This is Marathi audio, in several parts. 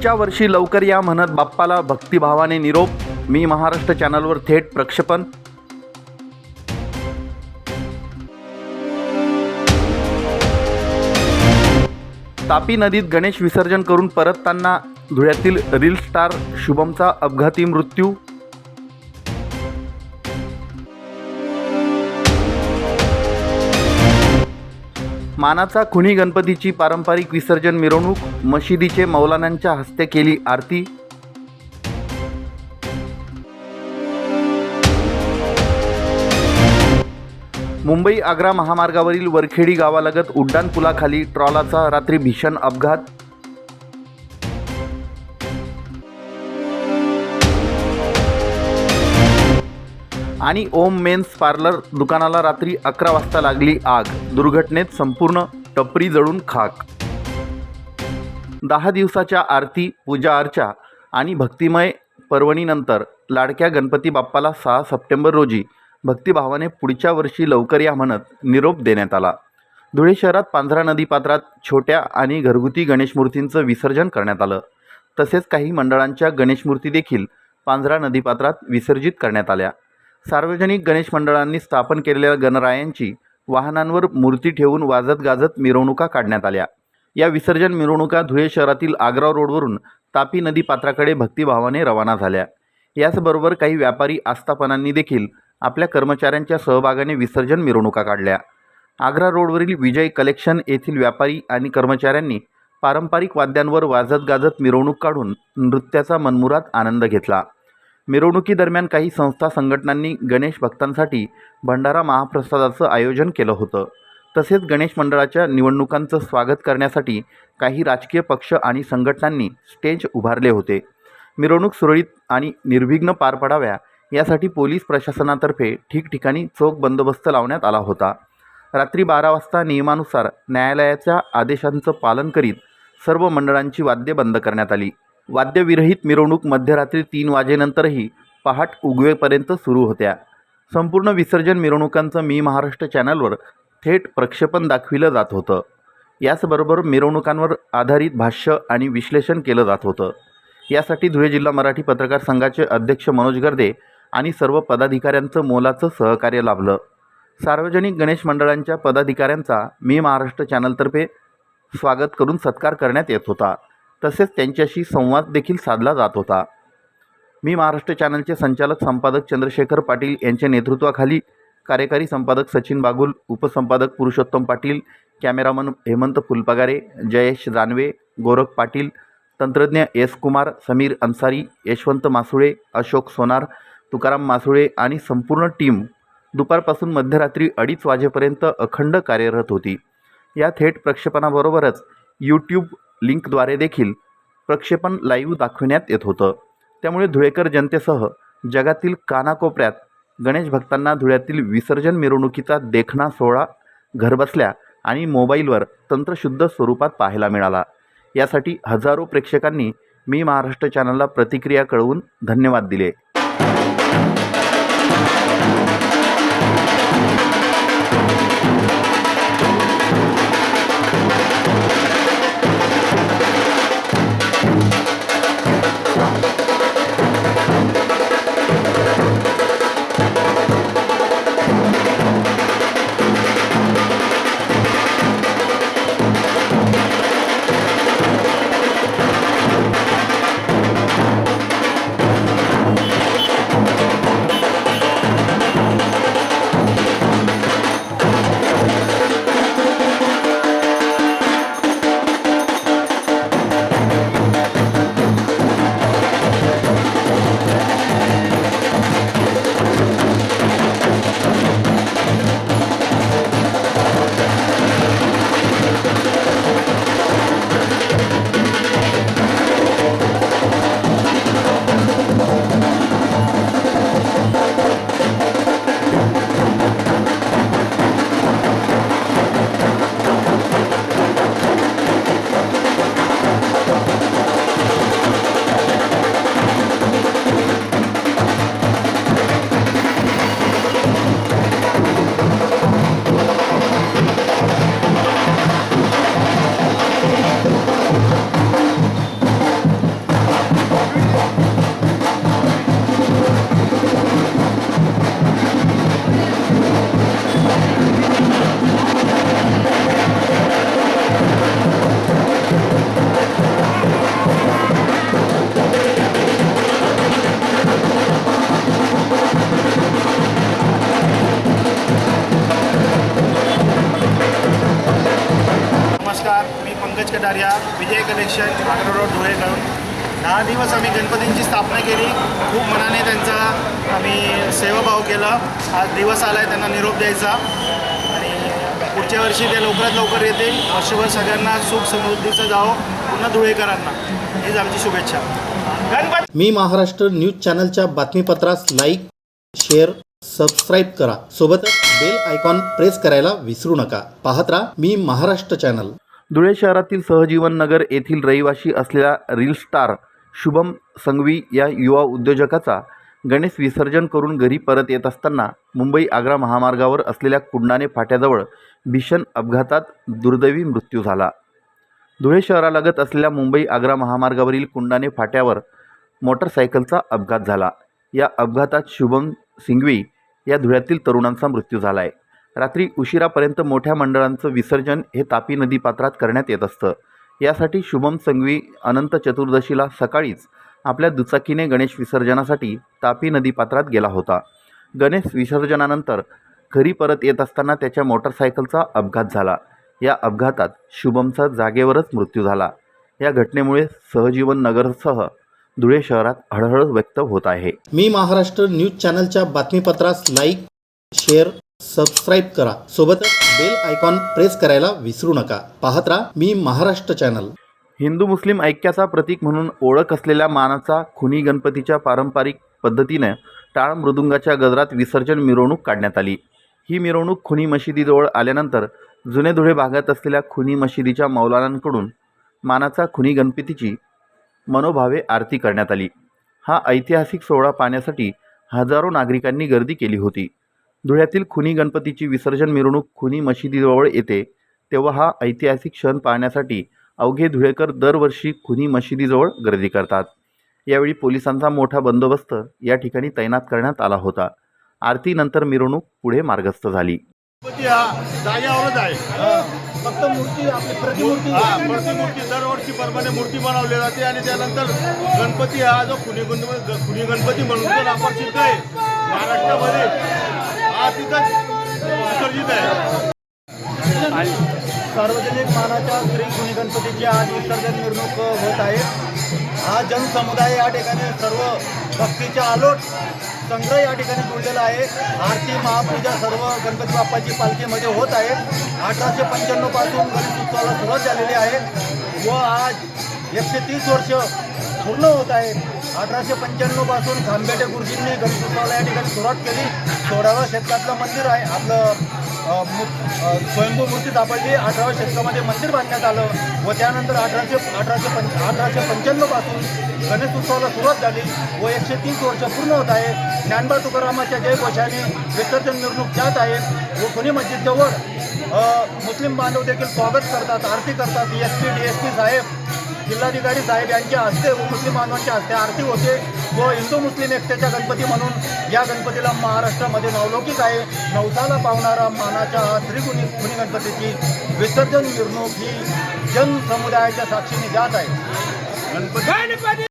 पुढच्या वर्षी लवकर या म्हणत बाप्पाला भक्तिभावाने निरोप. मी महाराष्ट्र चॅनलवर थेट प्रक्षेपण. तापी नदीत गणेश विसर्जन करून परतताना धुळ्यातील रील स्टार शुभमचा अपघाती मृत्यू. मानाचा खुनी गणपतीची पारंपरिक विसर्जन मिरवणूक मशिदीचे मौलानांच्या हस्ते केली आरती. मुंबई आग्रा महामार्गावरील वरखेडी गावालगत उड्डाणपुलाखाली ट्रॉलाचा रात्री भीषण अपघात. आणि ओम मेन्स पार्लर दुकानाला रात्री अकरा वाजता लागली आग. दुर्घटनेत संपूर्ण टपरी जळून खाक. दहा दिवसाच्या आरती पूजा अर्चा आणि भक्तिमय पर्वणीनंतर लाडक्या गणपती बाप्पाला सहा सप्टेंबर रोजी भक्तिभावाने पुढच्या वर्षी लवकर या म्हणत निरोप देण्यात आला. धुळे शहरात पांझरा नदीपात्रात छोट्या आणि घरगुती गणेश मूर्तींचं विसर्जन करण्यात आलं. तसेच काही मंडळांच्या गणेशमूर्ती देखील पांझरा नदीपात्रात विसर्जित करण्यात आल्या. सार्वजनिक गणेश मंडळांनी स्थापन केलेल्या गणरायांची वाहनांवर मूर्ती ठेवून वाजत गाजत मिरवणुका काढण्यात आल्या. या विसर्जन मिरवणुका धुळे शहरातील आग्रा रोडवरून तापी नदी पात्राकडे भक्तिभावाने रवाना झाल्या. याचबरोबर काही व्यापारी आस्थापनांनी देखील आपल्या कर्मचाऱ्यांच्या सहभागाने विसर्जन मिरवणुका काढल्या. आग्रा रोडवरील विजय कलेक्शन येथील व्यापारी आणि कर्मचाऱ्यांनी पारंपरिक वाद्यांवर वाजत गाजत मिरवणूक काढून नृत्याचा मनमुराद आनंद घेतला. मिरवणुकीदरम्यान काही संस्था संघटनांनी गणेश भक्तांसाठी भंडारा महाप्रसादाचं आयोजन केलं होतं. तसेच गणेश मंडळाच्या निवडणुकांचं स्वागत करण्यासाठी काही राजकीय पक्ष आणि संघटनांनी स्टेज उभारले होते. मिरवणूक सुरळीत आणि निर्विघ्न पार पडाव्या यासाठी पोलीस प्रशासनातर्फे ठिकठिकाणी चोख बंदोबस्त लावण्यात आला होता. रात्री बारा वाजता नियमानुसार न्यायालयाच्या आदेशांचं पालन करीत सर्व मंडळांची वाद्ये बंद करण्यात आली. वाद्यविरहित मिरवणूक मध्यरात्री तीन वाजेनंतरही पहाट उगवेपर्यंत सुरू होत्या. संपूर्ण विसर्जन मिरवणुकांचं मी महाराष्ट्र चॅनलवर थेट प्रक्षेपण दाखविलं जात होतं. याचबरोबर मिरवणुकांवर आधारित भाष्य आणि विश्लेषण केलं जात होतं. यासाठी धुळे जिल्हा मराठी पत्रकार संघाचे अध्यक्ष मनोज गर्दे आणि सर्व पदाधिकाऱ्यांचं मोलाचं सहकार्य लाभलं. सार्वजनिक गणेश मंडळांच्या पदाधिकाऱ्यांचा मी महाराष्ट्र चॅनलतर्फे स्वागत करून सत्कार करण्यात येत होता. तसेच त्यांच्याशी संवाद देखील साधला जात होता. मी महाराष्ट्र चॅनलचे संचालक संपादक चंद्रशेखर पाटील यांच्या नेतृत्वाखाली कार्यकारी संपादक सचिन बागुल उपसंपादक पुरुषोत्तम पाटील कॅमेरामन हेमंत फुलपगारे जयेश जानवे गोरख पाटील तंत्रज्ञ एस कुमार समीर अन्सारी यशवंत मासुळे अशोक सोनार तुकाराम मासुळे आणि संपूर्ण टीम दुपारपासून मध्यरात्री अडीच वाजेपर्यंत अखंड कार्यरत होती. या थेट प्रक्षेपणाबरोबरच यूट्यूब लिंकद्वारे देखील प्रक्षेपण लाईव्ह दाखविण्यात येत होतं. त्यामुळे धुळेकर जनतेसह जगातील कानाकोपऱ्यात गणेश भक्तांना धुळ्यातील विसर्जन मिरवणुकीचा देखणा सोहळा घरबसल्या आणि मोबाईलवर तंत्रशुद्ध स्वरूपात पाहायला मिळाला. यासाठी हजारो प्रेक्षकांनी मी महाराष्ट्र चॅनलला प्रतिक्रिया कळवून धन्यवाद दिले. फाउंडेशन आग्रा रोड धुळेकडून दहा दिवस आम्ही गणपतींची स्थापना केली. खूप मनाने त्यांचा आम्ही सेवाभाव केला. आज दिवस आला आहे त्यांना निरोप द्यायचा. आणि पुढच्या वर्षी ते लवकरात लवकर येतील. वर्षभर सगळ्यांना सुख समृद्धीचं जावं. पुन्हा धुळेकरांना. हीच आमची शुभेच्छा. गणपती मी महाराष्ट्र न्यूज चॅनलच्या बातमीपत्रास लाईक शेअर सबस्क्राईब करा. सोबतच बेल आयकॉन प्रेस करायला विसरू नका. पाहत राहा मी महाराष्ट्र चॅनल. धुळे शहरातील सहजीवन नगर येथील रहिवाशी असलेल्या रील स्टार शुभम संघवी या युवा उद्योजकाचा गणेश विसर्जन करून घरी परत येत असताना मुंबई आग्रा महामार्गावर असलेल्या कुंडाणे फाट्याजवळ भीषण अपघातात दुर्दैवी मृत्यू झाला. धुळे शहरालगत असलेल्या मुंबई आग्रा महामार्गावरील कुंडाणे फाट्यावर मोटरसायकलचा अपघात झाला. या अपघातात शुभम सिंघवी या धुळ्यातील तरुणांचा मृत्यू झाला आहे रात्री उशिरापर्यंत मोठ्या मंडळांचं विसर्जन हे तापी नदी पात्रात करण्यात येत असतं. यासाठी शुभम संघवी अनंत चतुर्दशीला सकाळीच आपल्या दुचाकीने गणेश विसर्जनासाठी तापी नदी पात्रात गेला होता. गणेश विसर्जनानंतर घरी परत येत असताना त्याच्या मोटरसायकलचा अपघात झाला. या अपघातात शुभमचा जागेवरच मृत्यू झाला. या घटनेमुळे सहजीवन नगरसह धुळे शहरात हळहळ व्यक्त होत आहे. मी महाराष्ट्र न्यूज चॅनलच्या बातमीपत्रास लाईक शेअर सबस्क्राईब करा. सोबतच बेल आयकॉन प्रेस करायला विसरू नका. पाहत राहा मी महाराष्ट्र चॅनल हिंदू मुस्लिम ऐक्याचा प्रतीक म्हणून ओळख असलेल्या मानाचा खुनी गणपतीच्या पारंपरिक पद्धतीनं टाळ मृदुंगाच्या गजरात विसर्जन मिरवणूक काढण्यात आली. ही मिरवणूक खुनी मशिदीजवळ आल्यानंतर जुने धुळे भागात असलेल्या खुनी मशिदीच्या मौलानांकडून मानाचा खुनी गणपतीची मनोभावे आरती करण्यात आली. हा ऐतिहासिक सोहळा पाहण्यासाठी हजारो नागरिकांनी गर्दी केली होती. धुळ्यातील खुनी गणपतीची विसर्जन मिरवणूक खुनी मशिदीजवळ येते तेव्हा हा ऐतिहासिक क्षण पाहण्यासाठी अवघे धुळेकर दरवर्षी खुनी मशिदीजवळ गर्दी करतात. यावेळी पोलिसांचा मोठा बंदोबस्त या ठिकाणी तैनात करण्यात आला होता. आरतीनंतर मिरवणूक पुढे मार्गस्थ झाली. गणपती हा जाग्यावरच आहे. फक्त मूर्ती आपली प्रतिमूर्ती. हा प्रतिमूर्ती दरवर्षी प्रमाणे मूर्ती बनवली जाते आणि त्यानंतर गणपती हा जो खुनी गणपती खुनी गणपती म्हणून आपण महाराष्ट्रामध्ये आज तिथं विसर्जित आहे सार्वजनिक मानाच्या श्री गुणी गणपतीची आज विसर्जन मिरवणूक होत आहे हा जनसमुदाय या ठिकाणी सर्व भक्तीच्या आलोट संग्रह या ठिकाणी जुळलेला आहे आरती महापूजा सर्व गणपती बाप्पाची पालखीमध्ये होत आहे अठराशे पंच्याण्णवपासून गणेश उत्सवाला सुरुवात झालेली आहे व आज एकशे तीस वर्ष पूर्ण होत आहे अठराशे पंच्याण्णवपासून खांबेटे गुरुजींनी गणेशोत्सवाला या ठिकाणी सुरुवात केली. सोळाव्या शतकातलं मंदिर आहे. आपलं स्वयंभू मूर्ती सापडली अठराव्या शतकामध्ये मंदिर बांधण्यात आलं व त्यानंतर अठराशे अठराशे पं अठराशे पंच्याण्णवपासून गणेश उत्सवाला सुरुवात झाली व एकशे तीस वर्ष पूर्ण होत आहे. ज्ञानबा तुकारामाच्या जयघोषाने विसर्जन मिरवणूक जात आहे व पुणे मस्जिदजवळ मुस्लिम बांधव देखील स्वागत करतात आरती करतात. S P D S P साहेब जिल्हाधिकारी साहेब यांच्या हस्ते व मुस्लिम बांधवांच्या हस्ते आरती होते व हिंदू मुस्लिम एकतेच्या गणपती म्हणून या गणपतीला महाराष्ट्रामध्ये नवलौकिक आहे. नवसाला पावणारा मानाच्या त्रिगुणी गुणी गणपतीची विसर्जन मिरवणूक ही जन समुदायाच्या साक्षीने जात आहे.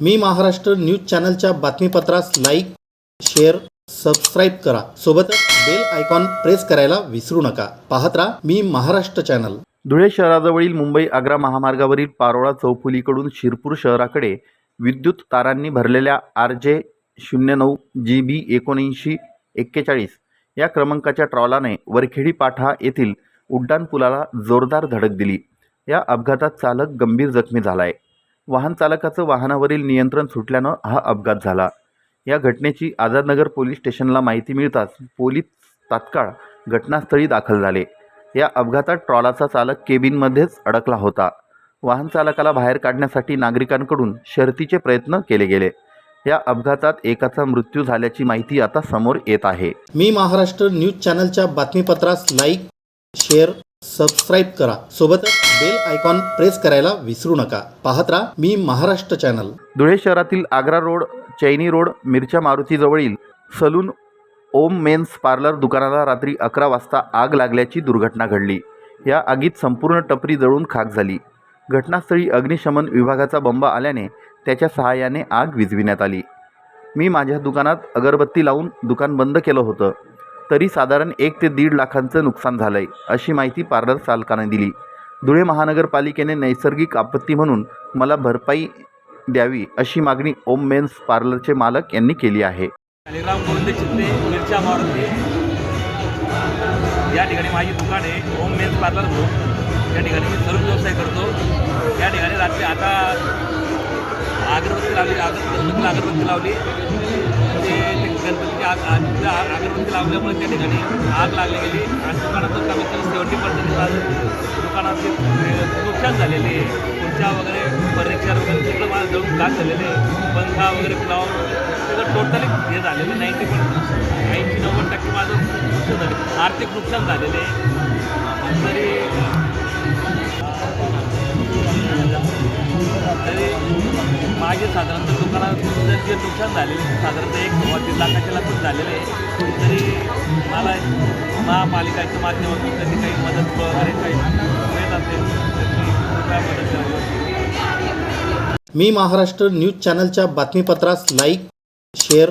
मी महाराष्ट्र न्यूज चॅनलच्या बातमीपत्रास लाईक शेअर सबस्क्राईब करा. सोबतच बेल आयकॉन प्रेस करायला विसरू नका. पाहत राहा मी महाराष्ट्र चॅनल. धुळे शहराजवळील मुंबई आग्रा महामार्गावरील पारोळा चौफुलीकडून शिरपूर शहराकडे विद्युत तारांनी भरलेल्या आर जे शून्य नऊ जी बी एकोणऐंशी एक्केचाळीस या क्रमांकाच्या ट्रॉलाने वरखेडी पाठा येथील उड्डाणपुलाला जोरदार धडक दिली. या अपघातात चालक गंभीर जखमी झाला आहे वाहन चालकाचं वाहनावरील नियंत्रण सुटल्यानं हा अपघात झाला. या घटनेची आझादनगर पोलीस स्टेशनला माहिती मिळताच पोलीस तात्काळ घटनास्थळी दाखल झाले. या अपघातात ट्रॉलाचा चालक केबिनमध्येच अडकला होता. वाहन चालकाला बाहेर काढण्यासाठी नागरिकांकडून शर्थीचे प्रयत्न केले गेले. या अपघातात एकाचा मृत्यू झाल्याची माहिती आता समोर येत आहे. मी महाराष्ट्र न्यूज चॅनलच्या बातमीपत्रास लाईक शेअर सबस्क्राईब करा. सोबतच बेल आयकॉन प्रेस करायला विसरू नका. पाहत राहा मी महाराष्ट्र चॅनल. धुळे शहरातील आग्रा रोड चैनी रोड मिरच्या मारुतीजवळील सलून ओम मेन्स पार्लर दुकानाला रात्री अकरा वाजता आग लागल्याची दुर्घटना घडली. या आगीत संपूर्ण टपरी जळून खाक झाली. घटनास्थळी अग्निशमन विभागाचा बंब आल्याने त्याच्या सहाय्याने आग विझविण्यात आली. मी माझ्या दुकानात अगरबत्ती लावून दुकान बंद केलं होतं. तरी साधारण एक ते दीड लाखांचं नुकसान झालं आहे अशी माहिती पार्लर चालकाने दिली. धुळे महानगरपालिकेने नैसर्गिक आपत्ती म्हणून मला भरपाई द्यावी अशी मागणी ओम मेन्स पार्लरचे मालक यांनी केली आहे. शालिग्राम गोविंद चित्ते मिरच्या मारुती. या ठिकाणी माझी दुकान आहे होम मेन्स पार्लर म्हणून या ठिकाणी मी सर्व व्यवसाय करतो. या ठिकाणी रात्री आता अगरबत्ती लावली अगरबत्ती अगरबत्ती लावली. ते गणपतीची आग अगरबत्ती लावल्यामुळे त्या ठिकाणी आग लागली गेली. आणि दुकानाचं कमीत कमी सेवन्टी पर्सेंट दुकानाचे नुकसान झालेले आहे. खुर्च्या वगैरे फर्निचर वगैरे सगळं माझं जाऊन घात झालेले आहे. पंखा वगैरे फ्लावर हे झालेलं नाईन्टी पण ऐंशी नव्वद टक्के माझं नुकसान झालं. आर्थिक नुकसान झालेले आहे. तरी तरी माझे साधारणतः दुकानात जे नुकसान झालेले साधारणतः एक किंवा तीन लाखाच्या लाखच झालेलं आहे तरी मला महापालिकाच्या माध्यमातून कधी काही मदत वगैरे काही मिळत असेल तर मी कृपया मदत करावी मी महाराष्ट्र न्यूज चॅनलच्या बातमीपत्रास लाईक शेअर